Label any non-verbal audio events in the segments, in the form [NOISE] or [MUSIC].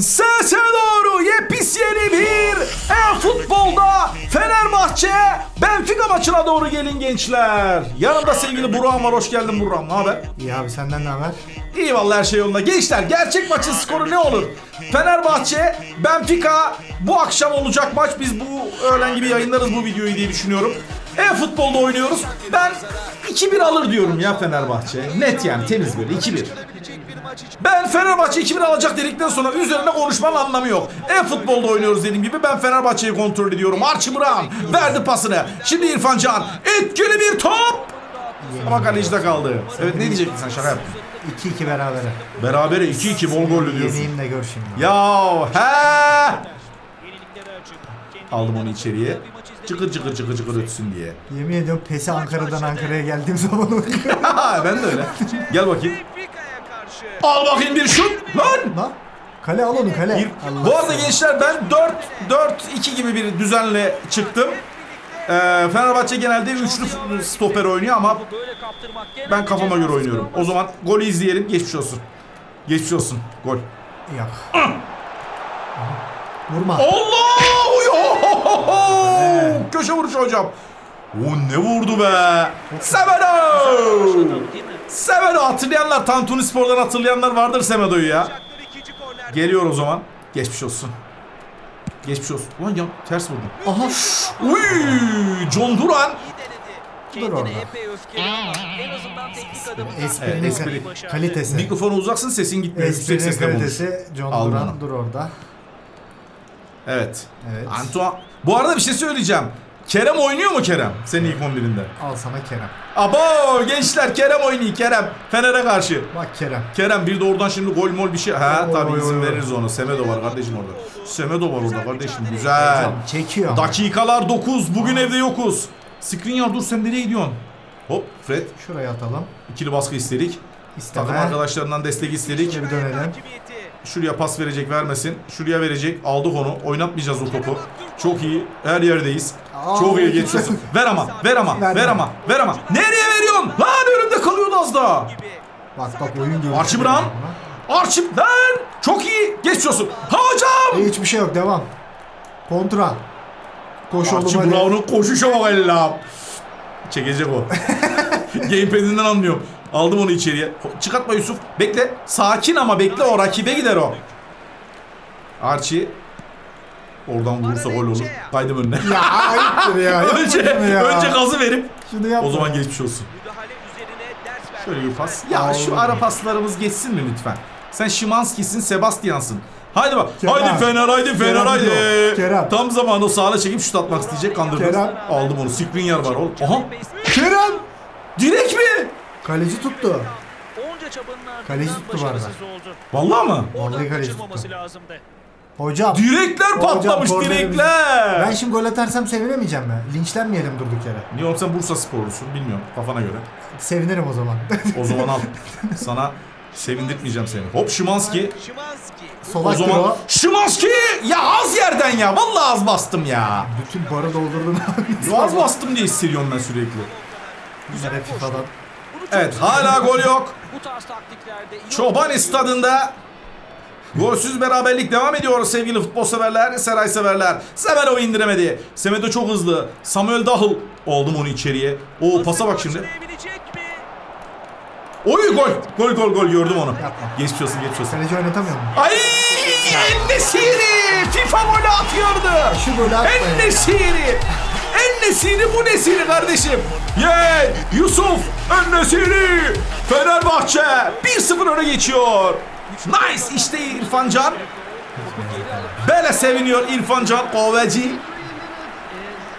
Sese doğru yepis yeni bir e-futbolda Fenerbahçe Benfica maçına doğru gelin gençler. Yanımda sevgili Burhan var. Hoş geldin Burhan. Ne haber? İyi abi senden ne haber? İyi vallahi her şey yolunda. Gençler gerçek maçın skoru ne olur? Fenerbahçe, Benfica bu akşam olacak maç. Biz bu öğlen gibi yayınlarız bu videoyu diye düşünüyorum. E-futbolda oynuyoruz. Ben 2-1 alır diyorum ya Fenerbahçe. Net yani temiz böyle 2-1. Ben Fenerbahçe 2-1 alacak dedikten sonra üzerine konuşmanın anlamı yok. E-futbolda oynuyoruz dediğim gibi ben Fenerbahçe'yi kontrol ediyorum. Archie Brown verdi pasını. Şimdi İrfan Can. Etkili bir top. Ama kalecide kaldı. Evet ne diyecektin sen şaka yaptın. 2-2 berabere. Berabere 2-2 bol gollü diyorsun. Yeneyim de gör şimdi. Ya he. Aldım onu içeriye. Çıkır çıkır çıkır çıkır ötsün diye. Yemin ediyorum PES'i Ankara'dan Ankara'ya geldiğim zaman [LAUGHS] oynuyorum. ben de öyle. Gel bakayım. Al bakayım bir şut. Lan. Lan kale al onu kale. Bir- Allah Bu arada gençler ben 4-4-2 gibi bir düzenle çıktım. Ee, Fenerbahçe genelde üçlü stoper oynuyor ama ben kafama göre oynuyorum. O zaman golü izleyelim. Geçmiş olsun. Geçmiş olsun. Gol. Yok. Vurma. Allah! Köşe vuruşu hocam. O ne vurdu be? Semedo! Semedo hatırlayanlar, Tantuni Spor'dan hatırlayanlar vardır Semedo'yu ya. Geliyor o zaman. Geçmiş olsun. Geçmiş olsun. Ulan ya ters vurdum. Aha. Uy! John Duran. Dur orada. Esprinin Evet, espri. ka- kalitesi. Mikrofonu uzaksın sesin gitmiyor. Yüksek Esprinin sesle konuş. kalitesi John Al Duran dur orada. Evet. Evet. Antoine. Bu arada bir şey söyleyeceğim. Kerem oynuyor mu Kerem? Senin ilk 11'inde. Al sana Kerem. Abo gençler Kerem oynuyor Kerem. Fener'e karşı. Bak Kerem. Kerem bir de oradan şimdi gol mol bir şey. Ha tabii izin veririz ona. Semedo var kardeşim orada. Semedo var orada kardeşim. Güzel. Çekiyor. Dakikalar 9. Bugün evde yokuz. Skriniar dur sen nereye gidiyorsun? Hop Fred. Şuraya atalım. ikili baskı istedik. İsteme. Takım arkadaşlarından destek istedik. Şöyle bir dönelim. Şuraya pas verecek vermesin. Şuraya verecek. Aldık onu. Oynatmayacağız o topu. Çok iyi. Her yerdeyiz. Aa, Çok iyi geçiyorsun. Ver ama. Ver ama. Verme. Ver ama. Ver ama. Nereye veriyorsun? Lan önümde kalıyordu az daha. Bak bak oyun görüntüsü. Archie Brown. Archie lan. Çok iyi. Geçiyorsun. Ha hocam. E, hiçbir şey yok devam. Kontra. Koş oğlum Archie hadi. Brown'un koşuşa bak. Çekecek o. [LAUGHS] Gamepad'inden anlıyorum. Aldım onu içeriye. Çıkartma Yusuf. Bekle. Sakin ama bekle o rakibe gider o. Archie. Oradan vurursa gol olur. Kaydım önüne. Ya ayıptır ya. [LAUGHS] önce, ya. önce gazı verip Şunu yapma. o zaman geçmiş olsun. Şöyle bir pas. Ya şu Oğlum. ara paslarımız geçsin mi lütfen? Sen Şimanski'sin, Sebastian'sın. Haydi bak. Kerem. Haydi Fener, haydi Fener, Kerem haydi. Kerem. Tam zamanı o sağına çekip şut atmak isteyecek kandırdınız. Kerem. Aldım onu. Skriniar var oğlum. Aha. Kerem. Direkt mi? Kaleci tuttu. Onca çabanın ardından Kaleci tuttu bu arada. Vallahi mı? Orada Vallahi kaleci tuttu. lazımdı. Hocam. Direkler Hocam, patlamış kornerimiz- direkler. Ben şimdi gol atarsam sevinemeyeceğim mi? Linçlenmeyelim durduk yere. Niye oğlum sen Bursa sporlusun bilmiyorum kafana göre. Sevinirim o zaman. O zaman al. Sana sevindirtmeyeceğim seni. Hop Şimanski. Şimanski. O Solak zaman o. Şimanski ya az yerden ya. Vallahi az bastım ya. Bütün barı doldurdun abi. Az bastım diye hissediyorum ben sürekli. Güzel FIFA'dan. Evet hala gol yok. Bu tarz taktiklerde iyi Çobani oynayan stadında golsüz beraberlik devam ediyor sevgili futbol severler, Seray severler. Semedo indiremedi. Semedo çok hızlı. Samuel Dahıl oldum onu içeriye. O pasa bak şimdi. Oy gol. Gol gol gol gördüm onu. Yapma. Geçmiş olsun geçmiş olsun. Kaleci oynatamıyor mu? Ay Ennesiri FIFA golü atıyordu. Şu golü atmayın ya. Ennesiri. Ennesiri bu nesiri kardeşim. Ye Yusuf Ennesiri. Fenerbahçe 1-0 öne geçiyor. Nice işte İrfan Can. Böyle seviniyor İrfan Can Koveci.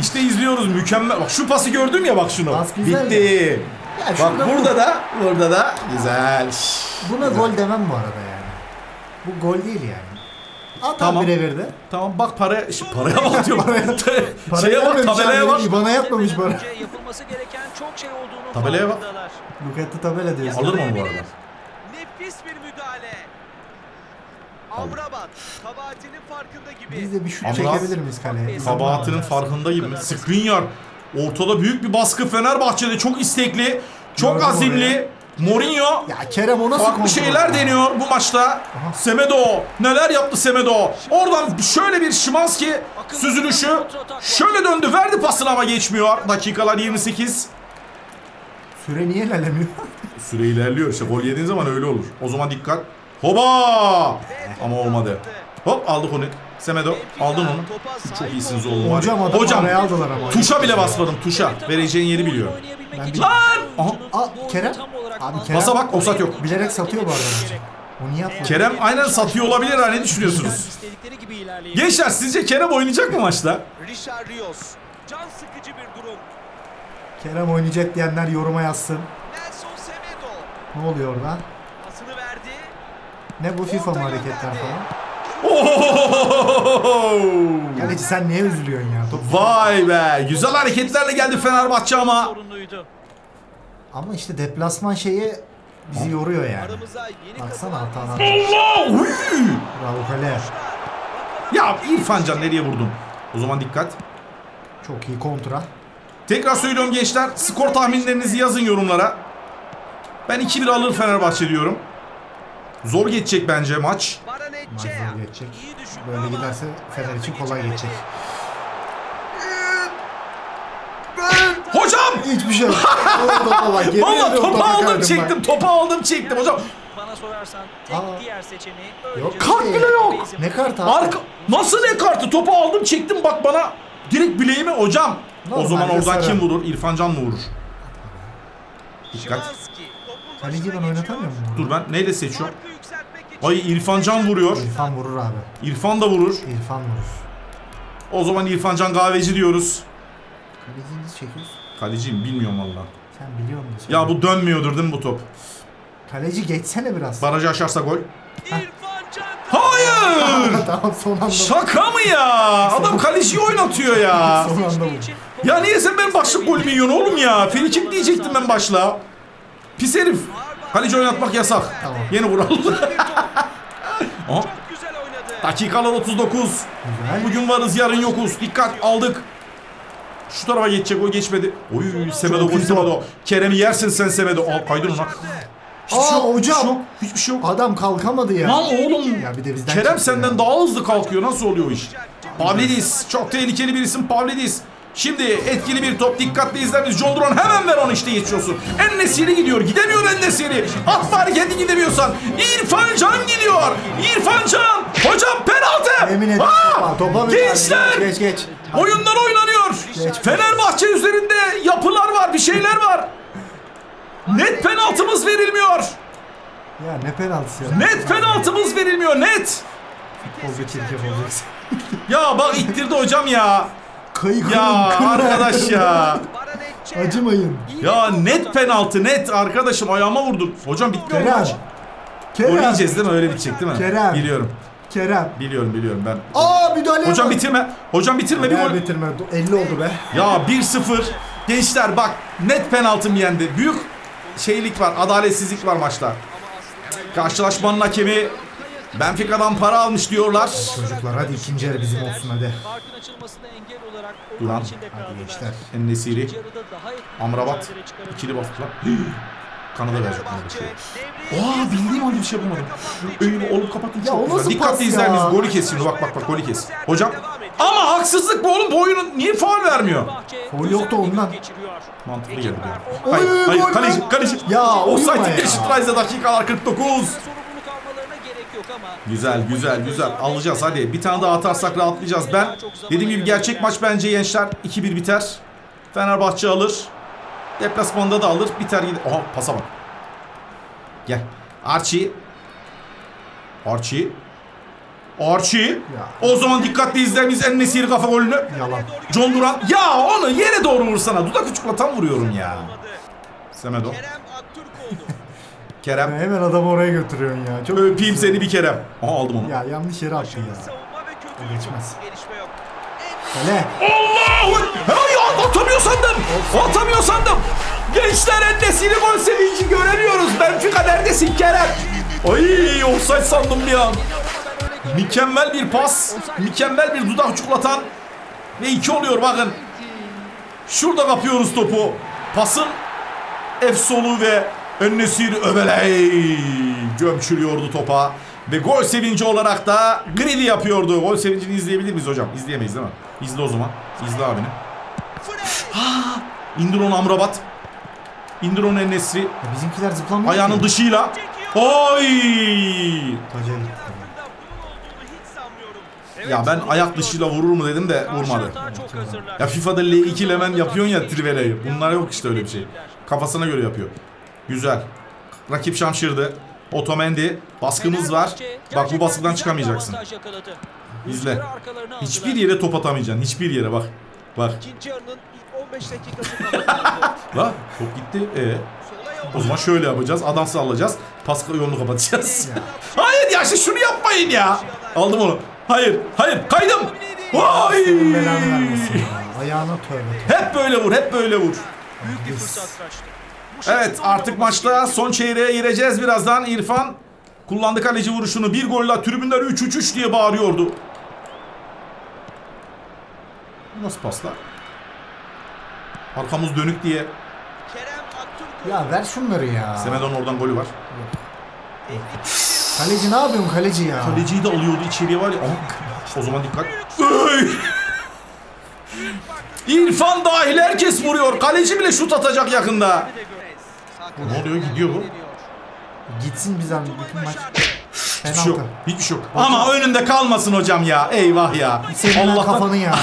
İşte izliyoruz mükemmel. Bak şu pası gördün ya bak şunu. Pas güzel Bitti. Ya Bak şurada bu- burada da burada da güzel. Buna gol demem bu arada yani. Bu gol değil yani. At Tamam. tamam. birebir de. Tamam bak para şu paraya bak [LAUGHS] diyorum. Para [LAUGHS] Şeye bak tabelaya abi, bak. İBAN'a yatmamış para. Yapılması gereken çok şey olduğunu Tabelaya bak. Bugatti tabela diyorsun. Alır mı bu arada? Nefis bir müdahale. Amrabat kabahatinin farkında gibi. Biz de bir şut Amraz- çekebilir miyiz kaleye? Kabahatinin farkında gibi. Skriniar. Ortada büyük bir baskı Fenerbahçe'de çok istekli, çok azimli. Mourinho Ya Kerem o nasıl farklı kontrol şeyler ya? deniyor bu maçta. Semedo neler yaptı Semedo. Oradan şöyle bir Şimanski süzülüşü. Şöyle döndü verdi pasını ama geçmiyor. Dakikalar 28. Süre niye ilerlemiyor? [LAUGHS] Süre ilerliyor işte gol yediğin zaman öyle olur. O zaman dikkat. Hoba! Ama olmadı. Hop aldık onu. Semedo aldın onu. Çok iyisiniz oğlum. Hocam Hocam araya aldılar ama. tuşa bile basmadım tuşa. Vereceğin yeri biliyor. Ben bir- Lan! Aha. Aa, Kerem. Abi Kerem Basa bak offside yok. bilerek satıyor bu arada bence. O niye yapmadı? Kerem aynen satıyor olabilir ha ne düşünüyorsunuz? İstedikleri gibi. Gençler sizce Kerem oynayacak mı maçta? Richard Rios. Can sıkıcı bir durum. Kerem oynayacak diyenler yoruma yazsın. Nelson Semedo. Ne oluyor orada? Pasını verdi. Ne bu FIFA mı hareketler falan? Kaleci sen niye üzülüyorsun ya? Top... Vay be güzel hareketlerle geldi Fenerbahçe ama. Ama işte deplasman şeyi bizi yoruyor yani. Baksana hatana. Allah! Uy! Bravo kale. Ya İrfan Can nereye vurdun? O zaman dikkat. Çok iyi kontra. Tekrar söylüyorum gençler. Skor tahminlerinizi yazın yorumlara. Ben 2-1 alır Fenerbahçe diyorum. Zor geçecek bence maç. Zor geçecek. Böyle giderse Fener için kolay geçecek. Hocam! Hiçbir şey yok. O topa Valla topa aldım çektim. bak. Topu aldım çektim hocam. Bana sorarsan tek Aa. diğer seçeneği Yok. Kart bile yok. Ne kart abi? Arka... Nasıl ne kartı? Topu aldım çektim bak bana. Direkt bileğime hocam. o Normalde zaman oradan sarı. kim vurur? İrfan Can mı vurur? Dikkat. Kaleci ben oynatamıyor geçiyor. muyum? Dur ben neyle seçiyorum? Ay İrfan Can vuruyor. İrfan vurur abi. İrfan da vurur. İrfan vurur. O zaman İrfan Can Kahveci diyoruz. Kaleciyi nasıl çekiyorsun? Kaleciyim bilmiyorum valla. Sen biliyor musun? Ya bu dönmüyordur değil mi bu top? Kaleci geçsene biraz. Barajı aşarsa gol. İrfan Can [LAUGHS] [LAUGHS] Hayır! tamam son anda. Şaka mı ya? Adam kaleciyi oynatıyor ya. Son anda vurdu. Ya niye sen benim başlık golümü yiyorsun oğlum ya? Frikik diyecektim ben başla. Pis herif. Kaleci oynatmak yasak. Tamam. Yeni kural. [LAUGHS] Aha, çok güzel oynadı. dakikalar 39. Güzel. Bugün varız yarın yokuz. Dikkat aldık. Şu tarafa geçecek o geçmedi. Oy Semedo gol Semedo. Kerem'i yersin sen Semedo. Al kaydın ona. Hiçbir şey Aa, yok. hocam. Hiçbir şey yok. Hiçbir şey yok. Adam kalkamadı ya. Lan oğlum. Ya bir de bizden Kerem senden ya. daha hızlı kalkıyor. Nasıl oluyor o iş? Pavlidis. Çok tehlikeli bir isim Pavlidis. Şimdi etkili bir top dikkatli izlemiz. John Duran hemen ver onu işte geçiyorsun. En nesiri gidiyor. Gidemiyor en nesiri. Atma hareketi gidemiyorsan. İrfan Can gidiyor. İrfan Can. Hocam penaltı. Yemin ederim. Aa! Topa, Gençler. Geç geç. Oyunlar oynanıyor. Geç. Fenerbahçe üzerinde yapılar var. Bir şeyler var. Net penaltımız verilmiyor. Ya ne penaltısı ya. Net penaltımız verilmiyor. Net. Futbolcu çirkef olacaksın. Ya bak ittirdi hocam ya. Kayık Ya arkadaş ya. Acımayın. Ya net penaltı net arkadaşım ayağıma vurdun. Hocam bitmiyor Kerem. maç. Gol Kerem. yiyeceğiz değil mi? Öyle bitecek değil mi? Kerem. Biliyorum. Kerem. Biliyorum biliyorum ben. Aa müdahale Hocam bitirme. Hocam bitirme bir gol. bitirme. 50 oldu be. Ya 1-0. Gençler bak net penaltım yendi. Büyük şeylik var. Adaletsizlik var maçta. Karşılaşmanın hakemi Benfica'dan para almış diyorlar. Çocuklar hadi ikinci yarı bizim olsun hadi. Farkın açılmasına engel olarak Duran. oyun içinde Hadi kaldılar. gençler. En-Nesiri. Amrabat. İkili bastık lan. Kanada verecek Kanada şey. Fenerbahçe Aa bildiğim halde bir şey yapamadım. Öyle olup kapatın çok güzel. Dikkatli izler miyiz? Golü kes şimdi bak bak bak golü kes. Hocam ama haksızlık bu oğlum bu oyunun niye faul vermiyor? Foul yoktu ondan. Mantıklı geldi Oy, Hayır, hayır, gol kaleci, lan. kaleci. Ya, Offside uyuma ya. Dakikalar 49. Sorumluluk almalarına gerek yok ama Güzel, güzel, güzel. Alacağız hadi. Bir tane daha atarsak rahatlayacağız. Ben dediğim gibi gerçek maç bence gençler 2-1 biter. Fenerbahçe alır. Deplasmanda da alır. Biter gider. Aha pasa bak. Gel. Archie. Archie. Archie. O zaman dikkatli izlemiz en nesiri kafa golünü. Yalan. John Duran. Ya onu yere doğru vursana. Dudak uçukla tam vuruyorum ya. Semedo. Kerem. Kerem. Hemen adamı oraya götürüyorsun ya. Çok Öpeyim seni bir Kerem. Aha aldım onu. Ya yanlış yere attın ya. O geçmez. Gelişme yok. Kale. Allahu! Hey atamıyor sandım. Atamıyor sandım. Gençler Endesiri gol sevinci göremiyoruz. Benfica neredesin Kerem? Ay offside sandım bir an. Mükemmel bir pas. Mükemmel bir dudak uçuklatan. Ve iki oluyor bakın. Şurada kapıyoruz topu. Pasın efsolu ve Ennesir Öbeley gömçürüyordu topa. Ve gol sevinci olarak da Gridi yapıyordu. Gol sevincini izleyebilir miyiz hocam? İzleyemeyiz değil mi? İzle o zaman. İzle abini. İndir onu Amrabat. İndir onu Ennesri. Ya bizimkiler zıplamıyor Ayağının dışıyla. Oy! Gitti. Ya ben ayak dışıyla vurur mu dedim de vurmadı. Ya FIFA'da L2 ile hemen yapıyorsun ya Trivela'yı. Bunlar yok işte öyle bir şey. Kafasına göre yapıyor. Güzel. Rakip şamşırdı. Otomendi. Baskımız var. Bak bu baskıdan çıkamayacaksın. İzle. Hiçbir yere top atamayacaksın. Hiçbir yere bak. Bak. İkinci yarının ilk 15 dakikası [LAUGHS] tamamlandı. Bak top gitti. Ee, o zaman şöyle yapacağız. Adam sallayacağız. Pas yolunu kapatacağız. [LAUGHS] Hayır ya işte şunu yapmayın ya. Aldım onu. Hayır. Hayır. Kaydım. Vay. Ayağına tövbe. Hep böyle vur. Hep böyle vur. Büyük bir fırsat kaçtı. Evet artık maçta son çeyreğe gireceğiz birazdan. İrfan kullandı kaleci vuruşunu. Bir golle tribünler 3-3-3 diye bağırıyordu. Nasıl paslar? Arkamız dönük diye. Ya ver şunları ya. Semedo'nun oradan golü var. Kaleci ne yapıyorsun kaleci ya? Kaleciyi de alıyordu içeriye var ya. Aha. O zaman dikkat. İrfan dahil herkes vuruyor. Kaleci bile şut atacak yakında. Ne oluyor gidiyor bu? Gitsin bizden bütün maç. Hiçbir şey yok. Penaltı. Hiçbir şey yok. Ama önünde kalmasın hocam ya. Eyvah ya. Senin Allah'tan kafanı ya.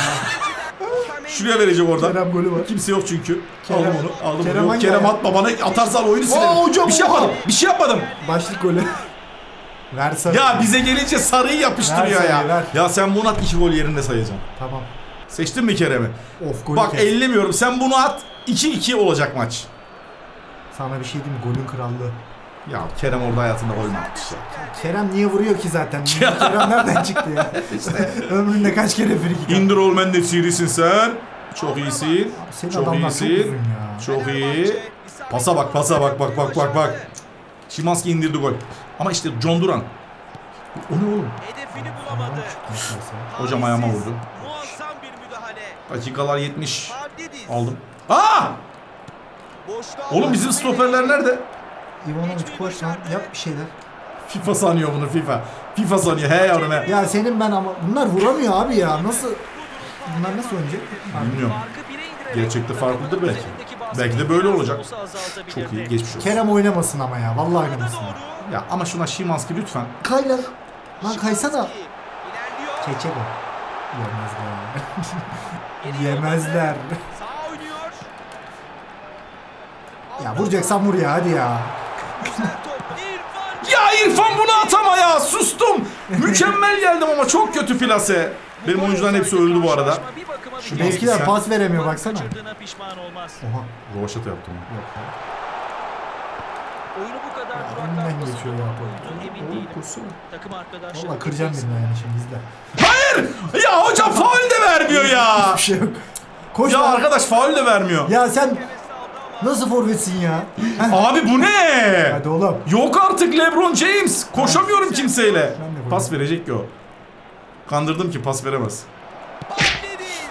[LAUGHS] şuraya verecek oradan. Kerem golü var. Kimse yok çünkü. Kerem- aldım onu. Aldım Kerem onu. hangi Kerem ayağı? atma bana atarsan oyunu silerim. Aa, hocam, bir şey oha. yapmadım. Bir şey yapmadım. Başlık golü. ver sarı. Ya bize gelince sarıyı yapıştırıyor Ver ya. sarıyı, ver. Ya sen bunu at iki gol yerinde sayacağım. Tamam. Seçtin mi Kerem'i? Of golü Bak kes. ellemiyorum. Sen bunu at. 2-2 olacak maç. Sana bir şey diyeyim mi? Golün krallığı. Ya Kerem orada hayatında gol mü atmış ya? Kerem niye vuruyor ki zaten? [LAUGHS] Kerem nereden çıktı ya? [LAUGHS] Ömründe kaç kere free kick attı? İndir Olmen de sirisin sen. Çok iyisin. Senin Çok adamlar çok uzun iyisin. ya. Çok iyi. Pasa bak pasa bak bak bak bak bak. Şimanski indirdi gol. Ama işte John Duran. O ne oğlum? Hedefini bulamadı. Hocam ayağıma vurdu. Muazzam bir müdahale. Dakikalar 70. Mavridis. Aldım. Aa! Oğlum bizim stoperler nerede? Ivanovic koş lan yap bir şeyler. FIFA sanıyor bunu FIFA. FIFA sanıyor he yavrum he. Ya senin ben ama bunlar vuramıyor abi ya. Nasıl bunlar nasıl oynayacak? Bilmiyorum. Gerçekte farklıdır belki. Belki de böyle olacak. Çok iyi geçmiş olsun. Kerem oynamasın ama ya. Vallahi oynamasın. Ya ama şuna Şimanski lütfen. Kay lan. Lan kaysana. Çekecek o. Yemezler. [LAUGHS] Yemezler. [LAUGHS] Ya vuracaksan vur ya hadi ya. [LAUGHS] Ya İrfan bunu atama ya sustum. Mükemmel geldim ama çok kötü plase. Benim oyuncuların hepsi öldü bu arada. Şu Sen- pas veremiyor baksana. Kaçırdığına pişman olmaz. Oha. Rovaşata yaptım. Yok ya. Oyunu bu kadar geçiyor ya. emin değilim. Takım arkadaşları Valla kıracağım birini yani şimdi izle. Hayır! Ya hocam faul de vermiyor ya. Bir şey yok. Koş Ya lan. arkadaş faul de vermiyor. Ya sen nasıl forvetsin ya? Abi bu ne? Hadi oğlum. Yok artık LeBron James. Koşamıyorum kimseyle. De Pas verecek ki o. Kandırdım ki pas veremez.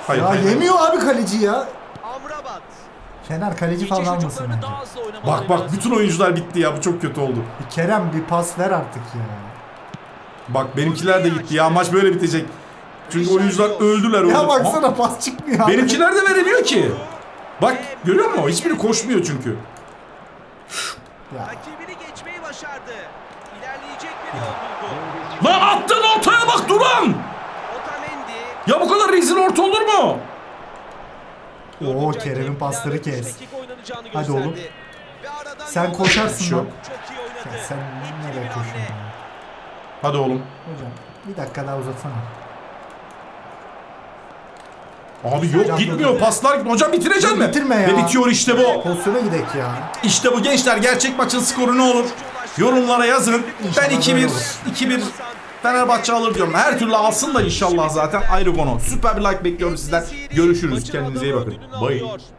Hayır. Ya hayır. yemiyor abi kaleci ya. Amrabat. Fener kaleci falan Geçiş almasın hücumlarını bence. daha hızlı oynamaları Bak bak lazım. bütün oyuncular bitti ya. Bu çok kötü oldu. Bir Kerem bir pas ver artık ya. Bak benimkiler de gitti ya. Maç böyle bitecek. Çünkü oyuncular öldüler. Ya öldü. baksana pas çıkmıyor abi. Benimkiler de veremiyor ki. Bak görüyor musun? Hiçbiri koşmuyor çünkü. Ya. Rakibini geçmeyi başardı. İlerleyecek bir yol buldu. Lan attın ortaya bak Duran. Otamendi. Ya bu kadar rezil orta olur mu? Oo Kerem'in pasları kes. Hadi oğlum. Sen koşarsın lan. Ya sen nereye koşuyorsun? Hadi oğlum. Hocam bir dakika daha uzatsana. Abi yok gitmiyor paslar. Hocam bitirecek mi? Bitirme ya. Ve bitiyor işte bu. Pozisyona gidek ya. İşte bu gençler gerçek maçın skoru ne olur? Yorumlara yazın. Ben İnşallah 2-1 böyle olur. 2-1 Fenerbahçe alır diyorum. Her türlü alsın da inşallah zaten ayrı konu. Süper bir like bekliyorum sizden. Görüşürüz. Kendinize iyi bakın. Bye.